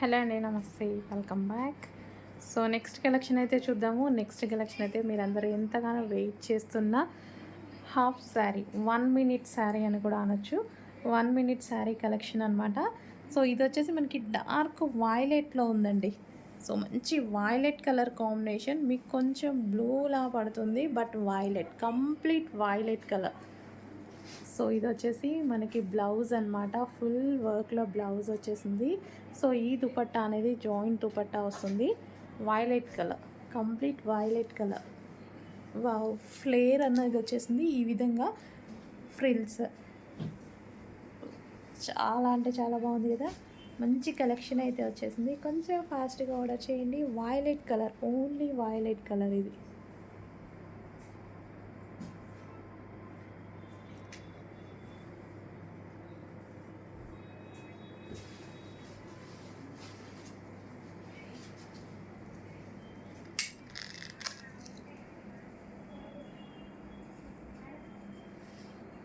Hello అండి నమస్తే. Welcome back so next collection అయితే చూద్దాము. నెక్స్ట్ కలెక్షన్ అయితే మీరందరూ ఎంతగానో వెయిట్ చేస్తున్న half sari one minute sari అని కూడా అనొచ్చు. వన్ మినిట్ శారీ కలెక్షన్ అనమాట సో ఇది వచ్చేసి మనకి డార్క్ వాయిలెట్లో ఉందండి. సో మంచి వాయిలెట్ కలర్ కాంబినేషన్ మీకు కొంచెం బ్లూలా పడుతుంది but violet complete violet colour so ఇది వచ్చేసి మనకి బ్లౌజ్ అనమాట ఫుల్ వర్క్లో బ్లౌజ్ వచ్చేసింది. సో ఈ దుపట్టా అనేది జాయింట్ దుపట్టా వస్తుంది. Violet colour complete violet colour wow flare అన్నది వచ్చేసింది ఈ విధంగా. ఫ్రిల్స్ చాలా అంటే చాలా బాగుంది కదా. మంచి కలెక్షన్ అయితే వచ్చేసింది. కొంచెం ఫాస్ట్గా ఆర్డర్ చేయండి. Violet colour only violet colour ఇది.